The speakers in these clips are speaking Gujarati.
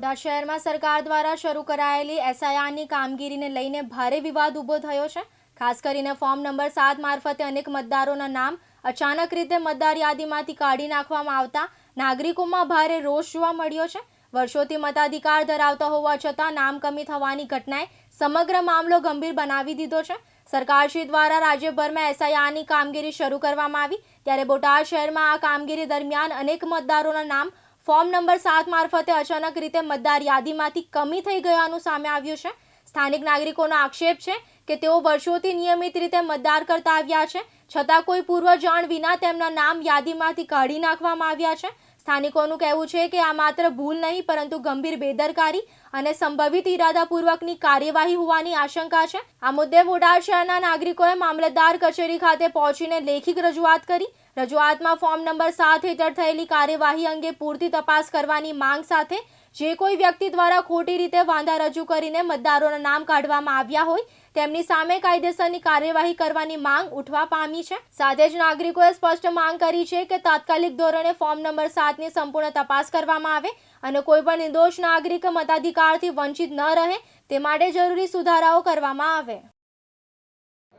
બોટાદ શહેરમાં સરકાર દ્વારા શરૂ કરાયેલી એસઆઈઆરની કામગીરીને લઈને ભારે વિવાદ ઊભો થયો છે. ખાસ કરીને ફોર્મ નંબર સાત મારફતે અનેક મતદારોના નામ અચાનક રીતે મતદાર યાદીમાંથી કાઢી નાખવામાં આવતા નાગરિકોમાં ભારે રોષ જોવા મળ્યો છે. વર્ષોથી મતાધિકાર ધરાવતા હોવા છતાં નામ કમી થવાની ઘટનાએ સમગ્ર મામલો ગંભીર બનાવી દીધો છે. સરકારશ્રી દ્વારા રાજ્યભરમાં એસઆઈઆરની કામગીરી શરૂ કરવામાં આવી. ત્યારે બોટાદ શહેરમાં આ કામગીરી દરમિયાન અનેક મતદારોના નામ ફોર્મ નંબર સાત મારફતે અચાનક રીતે મતદાર યાદીમાંથી કમી થઈ ગયાનું સામે આવ્યું છે. સ્થાનિક નાગરિકોનો આક્ષેપ છે કે તેઓ વર્ષોથી નિયમિત રીતે મતદાર કરતા આવ્યા છે. છતાં કોઈ પૂર્વ જાણ વિના તેમના નામ યાદીમાંથી કાઢી નાખવામાં આવ્યા છે. સ્થાનિકોનું કહેવું છે કે આ માત્ર ભૂલ નહીં, પરંતુ ગંભીર બેદરકારી અને સંભવિત ઇરાદાપૂર્વકની કાર્યવાહી હોવાની આશંકા છે. આ મુદ્દે બોટાદ શહેરના નાગરિકોએ મામલતદાર કચેરી ખાતે પહોંચીને લેખિત રજૂઆત કરી રજૂઆતમાં ફોર્મ નંબર સાત હેઠળ થયેલી કાર્યવાહી અંગે પૂરતી તપાસ કરવાની માંગ સાથે જે કોઈ વ્યક્તિ દ્વારા ખોટી રીતે વાંધા રજૂ કરીને મતદારોના નામ કાઢવામાં આવ્યા હોય, તેમની સામે કાયદેસરની કાર્યવાહી કરવાની માંગ ઉઠવા પામી છે. સાથે જ નાગરિકોએ સ્પષ્ટ માંગ કરી છે કે તાત્કાલિક ધોરણે ફોર્મ નંબર સાતની સંપૂર્ણ તપાસ કરવામાં આવે અને કોઈ પણ નિર્દોષ નાગરિક મતાધિકારથી વંચિત ન રહે, તે માટે જરૂરી સુધારાઓ કરવામાં આવે.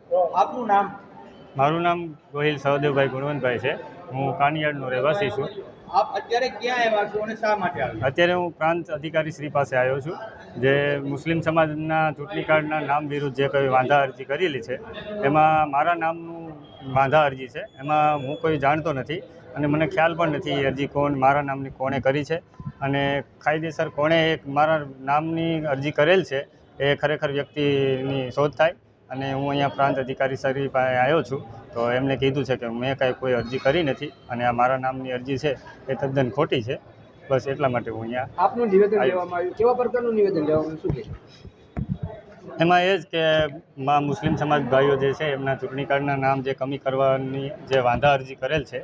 આપનું નામ? મારું નામ ગોહિલ સહદેવભાઈ ગુણવંતભાઈ છે. હું કાનિયાડનો રહેવાસી છું. આપ અત્યારે ક્યાં આવ્યા છો અને શા માટે આવ્યા અત્યારે હું પ્રાંત અધિકારી શ્રી પાસે આવ્યો છું. જે મુસ્લિમ સમાજના ચૂંટણી કાર્ડના નામ વિરુદ્ધ જે કંઈ વાંધા અરજી કરેલી છે એમાં મારા નામનું વાંધા અરજી છે. એમાં હું કોઈ જાણતો નથી અને મને ખ્યાલ પણ નથી એ અરજી કોણ મારા નામની કોણે કરી છે અને કાયદેસર કોણે એક મારા નામની અરજી કરેલ છે એ ખરેખર વ્યક્તિની શોધ થાય. અને હું અહીંયા પ્રાંત અધિકારી શ્રી પાસે આવ્યો છું તો એમને કીધું છે કે મેં કાંઈ કોઈ અરજી કરી નથી અને આ મારા નામની અરજી છે એ તદ્દન ખોટી છે. બસ એટલા માટે હું અહીંયા આપનું નિવેદન લેવામાં આવ્યું. કેવા પ્રકારનું નિવેદન લેવામાં શું કહેશો એમાં એ જ કે માં મુસ્લિમ સમાજ ભાઈઓ જે છે એમના ચૂંટણી કાર્ડના નામ જે કમી કરવાની જે વાંધા અરજી કરેલ છે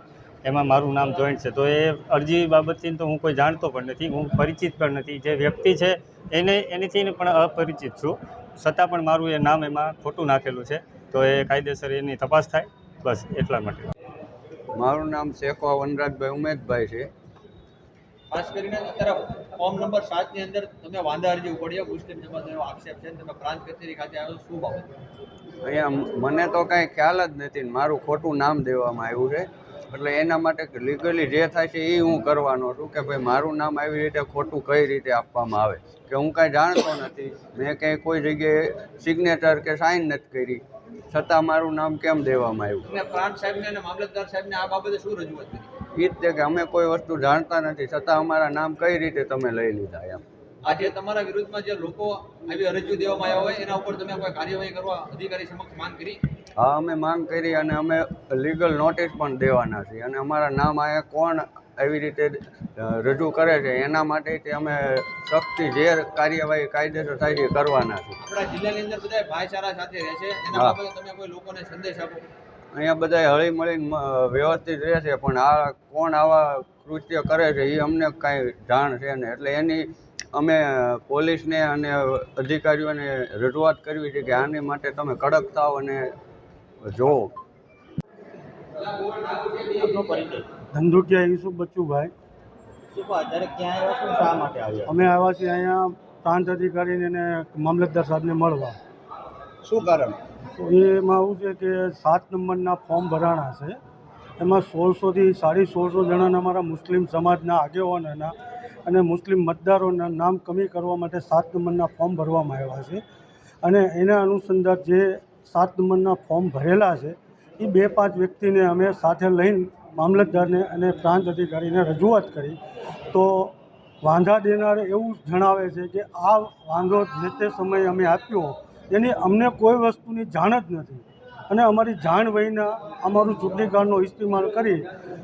એમાં મારું નામ જોઈન્ટ છે. તો એ અરજી બાબતથી તો હું કોઈ જાણતો પણ નથી હું પરિચિત પણ નથી. જે વ્યક્તિ છે એને એનીથી પણ અપરિચિત છું. છતાં પણ મારું એ નામ એમાં ખોટું નાખેલું છે. તો એ કાયદેસર એની તપાસ થાય. બસ એટલા માટે. મારું નામ શેખો વનરાજભાઈ ઉમેદભાઈ છે. ખાસ કરીને અત્યારે ફોર્મ નંબર સાતની અંદર તમે વાંધા અરજી ઉપડ્યો. મુસ્લિમ સમાજનો આક્ષેપ છે તમે પ્રાંત કચેરી ખાતે આવ્યો શું બાબત? અહીંયા મને તો કાંઈ ખ્યાલ જ નથી મારું ખોટું નામ દેવામાં આવ્યું છે. એટલે એના માટે લીગલી જે થાય છે એ હું કરવાનો છું કે ભાઈ મારું નામ આવી રીતે ખોટું કઈ રીતે આપવામાં આવે કે હું કાંઈ જાણતો નથી મેં ક્યાંય કોઈ જગ્યાએ સિગ્નેચર કે સાઇન નથી કરી છતાં મારું નામ કેમ દેવામાં આવ્યું? પ્રાંત સાહેબને અને મામલતદાર સાહેબને આ બાબતે શું રજૂઆત કરી? એ જ છે કે અમે કોઈ વસ્તુ જાણતા નથી છતાં અમારા નામ કઈ રીતે તમે લઈ લીધા એમ? આજે તમારા વિરુદ્ધમાં જે લોકો આવી અરજીઓ દેવામાં આવ્યા હોય એના ઉપર તમે કોઈ કાર્યવાહી કરવા અધિકારી સમક્ષ માંગ કરી? હા અમે માંગ કરી અને અમે લીગલ નોટિસ પણ દેવાના છીએ અને અમારા નામ અહીંયા કોણ એવી રીતે રજૂ કરે છે એના માટે તે અમે સખ્તી જે કાર્યવાહી કાયદેસર થાય છે કરવાના છે આપણા જિલ્લાની અંદર બધા ભાઈચારા સાથે રહે છે એના બાબતે તમે કોઈ લોકોને સંદેશ આપો? અહીંયા બધા હળી મળીને વ્યવસ્થિત રહે છે પણ આ કોણ આવા કૃત્ય કરે છે એ અમને કાંઈ જાણ છે ને એટલે એની અમે પોલીસને અને અધિકારીઓને રજૂઆત કરવી છે કે આની માટે તમે કડક થાવ અને જોવો ધંધુકિયા યુસુફ બચ્ચુભાઈ. અમે આવ્યા છીએ અહીંયા પ્રાંત અધિકારીને અને મામલતદાર સાહેબને મળવા. શું કારણ? તો એમાં એવું છે કે સાત નંબરના ફોર્મ ભરાણા છે. એમાં સોળસોથી સાડી સોળસો જણાના અમારા મુસ્લિમ સમાજના આગેવાનોના અને મુસ્લિમ મતદારોના નામ કમી કરવા માટે સાત નંબરના ફોર્મ ભરવામાં આવ્યા છે. અને એના અનુસંધાન જે સાત નંબરના ફોર્મ ભરેલા છે, એ બે પાંચ વ્યક્તિને અમે સાથે લઈને મામલતદારને અને પ્રાંત અધિકારીને રજૂઆત કરી. તો વાંધા દેનાર એવું જણાવે છે કે આ વાંધો જે તે સમયે અમે આપ્યો, એની અમને કોઈ વસ્તુની જાણ જ નથી. અને અમારી જાણ વહીને અમારું ચૂંટણી કાર્ડનો ઇસ્તેમાલ કરી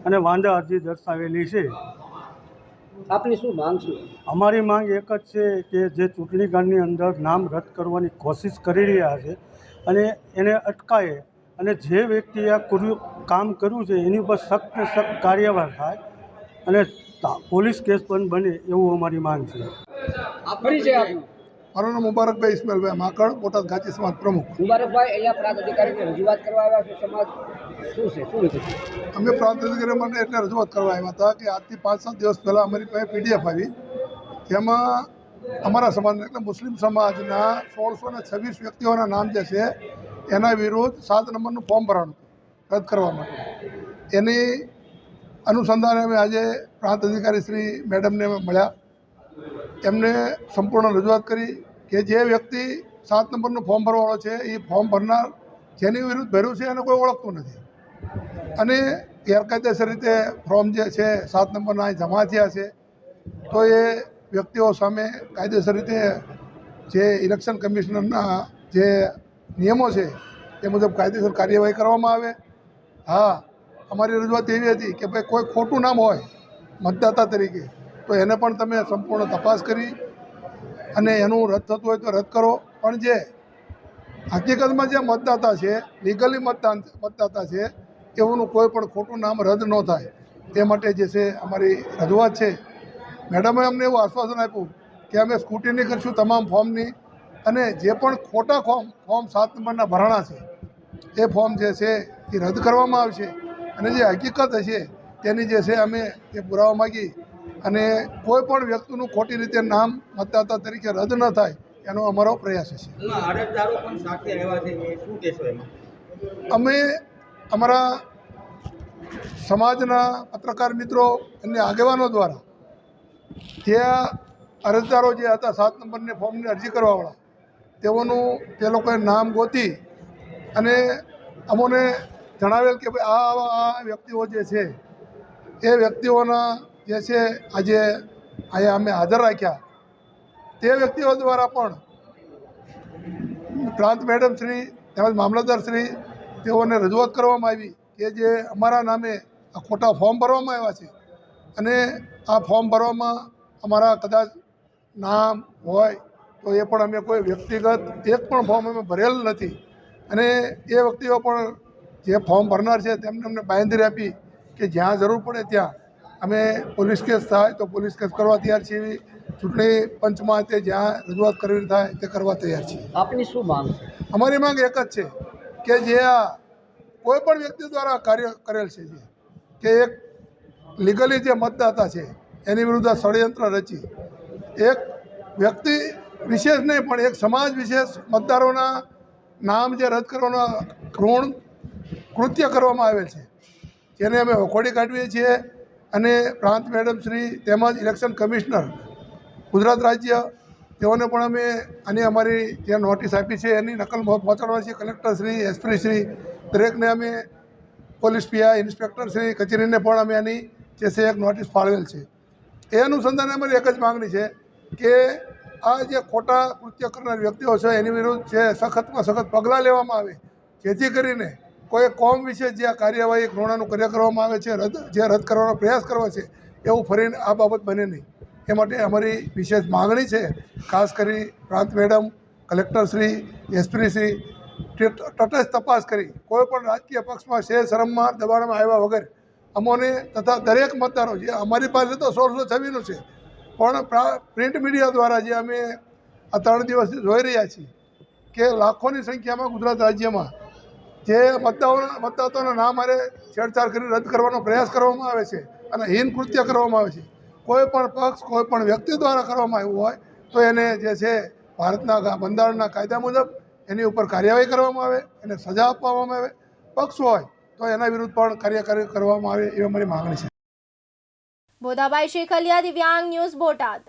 અને વાંધા અરજી દર્શાવેલી છે. આપની શું માંગ શું અમારી માંગ એક જ છે કે જે ચૂંટણીકાળની અંદર નામ રદ કરવાની કોશિશ કરી રહ્યા છે અને એને અટકાવે અને જે વ્યક્તિએ આ કર્યું કામ કર્યું છે એની ઉપર સખ્ત સખ્ત કાર્યવાહી થાય અને તા- પોલીસ કેસ પણ બને એવું અમારી માંગ છે. મારું નામ મુબારકભાઈ ઇસ્માઇલભાઈ માકડ બોટાદ ગાંચી સમાજ પ્રમુખ. મુબારકભાઈ અહીંયા પ્રાંત અધિકારીને રજૂઆત કરવા આવ્યા છે સમાજ અમે પ્રાંત અધિકારી મને એટલે રજૂઆત કરવા આવ્યા હતા કે આજથી પાંચ સાત દિવસ પહેલાં અમારી પાસે પીડીએફ આવી. તેમાં અમારા સમાજ એટલે મુસ્લિમ સમાજના સોળસો ને છવ્વીસ વ્યક્તિઓના નામ જે છે, એના વિરુદ્ધ સાત નંબરનું ફોર્મ ભરવાનું રદ કરવા માટે. એની અનુસંધાને અમે આજે પ્રાંત અધિકારી શ્રી મેડમને અમે મળ્યા. એમને સંપૂર્ણ રજૂઆત કરી કે જે વ્યક્તિ સાત નંબરનું ફોર્મ ભરવાવાળો છે, એ ફોર્મ ભરનાર જેની વિરુદ્ધ ભર્યું છે, એને કોઈ ઓળખતું નથી. અને ગેરકાયદેસર રીતે ફોર્મ જે છે, સાત નંબરના જમા થયા છે, તો એ વ્યક્તિઓ સામે કાયદેસર રીતે જે ઇલેક્શન કમિશનરના જે નિયમો છે, એ મુજબ કાયદેસર કાર્યવાહી કરવામાં આવે. હા, અમારી રજૂઆત એવી હતી કે ભાઈ કોઈ ખોટું નામ હોય, મતદાતા તરીકે, તો એને પણ તમે સંપૂર્ણ તપાસ કરી અને એનું રદ થતું હોય તો રદ કરો. પણ જે હકીકતમાં જે મતદાતા છે લીગલી મતદાન, મતદાતા છે એઓનું કોઈ પણ ખોટું નામ રદ ન થાય. તે માટે જે છે અમારી રજૂઆત છે. મેડમે અમને એવું આશ્વાસન આપ્યું કે અમે સ્કૂટીની કરીશું તમામ ફોર્મની અને જે પણ ખોટા ફોર્મ ફોર્મ સાત નંબરના ભરાણા છે એ ફોર્મ જે છે એ રદ કરવામાં આવશે. અને જે હકીકત હશે તેની જે છે અમે એ પુરાવા માગી અને કોઈ પણ વ્યક્તિનું ખોટી રીતે નામ મતદાતા તરીકે રદ ન થાય એનો અમારો પ્રયાસ છે અમે અમારા સમાજના પત્રકાર મિત્રો અને આગેવાનો દ્વારા જે અરજદારો જે હતા, સાત નંબરની ફોર્મની અરજી કરવાવાળા, તેઓનું તે લોકોએ નામ ગોતી અને અમોને જણાવેલ કે ભાઈ, આ આ વ્યક્તિઓ જે છે, એ વ્યક્તિઓના જે છે, આજે અહીંયા અમે હાજર રાખ્યા. તે વ્યક્તિઓ દ્વારા પણ પ્રાંત મેડમ શ્રી તેમજ મામલતદાર શ્રી તેઓને રજૂઆત કરવામાં આવી કે જે અમારા નામે આ ખોટા ફોર્મ ભરવામાં આવ્યા છે. અને આ ફોર્મ ભરવામાં અમારા કદાચ નામ હોય તો એ પણ અમે કોઈ વ્યક્તિગત એક પણ ફોર્મ અમે ભરેલ નથી. અને એ વ્યક્તિઓ પણ જે ફોર્મ ભરનાર છે તેમને અમને બાંયધરી આપી કે જ્યાં જરૂર પડે ત્યાં અમે પોલીસ કેસ થાય તો પોલીસ કેસ કરવા તૈયાર છીએ. ચૂંટણી પંચમાં તે જ્યાં રજૂઆત કરવી થાય તે કરવા તૈયાર છીએ. આપની શું માંગ છે? અમારી માંગ એક જ છે કે જે આ કોઈ પણ વ્યક્તિ દ્વારા કાર્ય કરેલ છે જે, કે એક લીગલી જે મતદાતા છે, એની વિરુદ્ધ ષડયંત્ર રચી, એક વ્યક્તિ વિશેષ નહીં, પણ એક સમાજ વિશેષ મતદારોના નામ જે રદ કરવાના ક્રૂણ કૃત્ય કરવામાં આવેલ છે, જેને અમે વખોડી કાઢીએ છીએ. અને પ્રાંત મેડમ શ્રી તેમજ ઇલેક્શન કમિશનર ગુજરાત રાજ્ય તેઓને પણ અમે આની અમારી જે નોટિસ આપી છે એની નકલ પહોંચાડવાની છે. કલેક્ટર શ્રી એસપી શ્રી, દરેકને અમે પોલીસ પીઆઈ ઇન્સ્પેક્ટર શ્રી કચેરીને પણ અમે આની જે છે એક નોટિસ ફાળવેલ છે. એ અનુસંધાને અમારી એક જ માગણી છે કે આ જે ખોટા કૃત્ય કરનાર વ્યક્તિઓ છે, એની વિરુદ્ધ જે સખતમાં સખત પગલાં લેવામાં આવે, જેથી કરીને કોઈ કોમ વિશે જે આ કાર્યવાહી ઋણાનું કાર્ય કરવામાં આવે છે, રદ જે રદ કરવાનો પ્રયાસ કરવા છે, એવું ફરીને આ બાબત બને નહીં. એ માટે અમારી વિશેષ માગણી છે, ખાસ કરી પ્રાંત મેડમ કલેક્ટરશ્રી એસપીશ્રી તટસ્થ તપાસ કરી. કોઈ પણ રાજકીય પક્ષમાં છે શરમમાં, દબાણમાં આવ્યા વગર અમોને તથા દરેક મતદારો, જે અમારી પાસે તો સોળસો છવ્વીસનું છે, પણ પ્રિન્ટ મીડિયા દ્વારા જે અમે આ ત્રણ દિવસથી જોઈ રહ્યા છીએ કે લાખોની સંખ્યામાં ગુજરાત રાજ્યમાં જે મતદારો, મતદાતાઓના નામ મારે છેડછાડ કરી રદ કરવાનો પ્રયાસ કરવામાં આવે છે અને હીન કૃત્ય કરવામાં આવે છે. કોઈ પણ પક્ષ, કોઈ પણ વ્યક્તિ દ્વારા કરવામાં આવ્યું હોય, તો એને જે છે ભારતના બંધારણના કાયદા મુજબ એની ઉપર કાર્યવાહી કરવામાં આવે, એને સજા આપવામાં આવે. પક્ષ હોય તો એના વિરુદ્ધ પણ કાર્યકારી કરવામાં આવે એવી અમારી માગણી છે. બોધાભાઈ શેખલિયા, દિવ્યાંગ ન્યૂઝ બોટાદ.